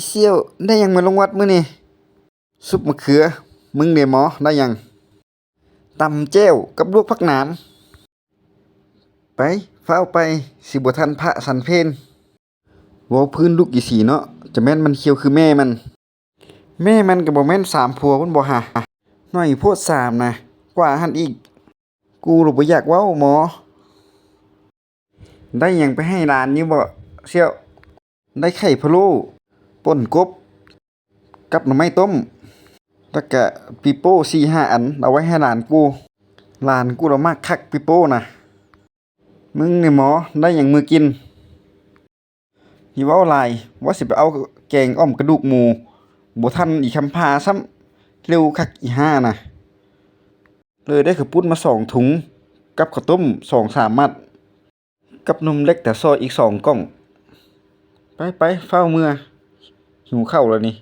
อีเซี่ยวได้ยังมาลงวัดมื้อนี่ซุปมะเขือ มึงเด้หมอได้ยังตำแจ้วกับลวกผักหนามไปฟ้าไปสิบทันพระสันเพนว้าพื้นลูกอีสีเนาะจะแม่นมันเคียวคือแม่มัน แม่มันก็บ่แม่นสามผัวมันบ่หาหน้อยโพดสามนะกว่าหันอีก กูหลบ่อยากเว้าหมอ ได้ยังไปให้หลานอยู่บ่เสี่ยว ได้ไข่พะโล้ ป่นกบ กับหน่อไม้ต้ม แล้วก็ปีโป้สี่ห้าอัน เอาไว้ให้หลานกูหลานกูเรามากคักปีโป้นะมึงนี่หมอได้หยังมือกินอย่าเว้าลายว่าสิไปเอาแกงอ้อมกระดูกหมูบทันอีคำพาซ้ำเร็วคักอีห้านะเลยได้ขปุ้นมาสองถุง กับข้าวต้มสองสามมัด กับนมเล็กแต่ซอยอีกสองกล่อง ไปไปเฝ้าเมื่อ หิวข้าวแล้วนี่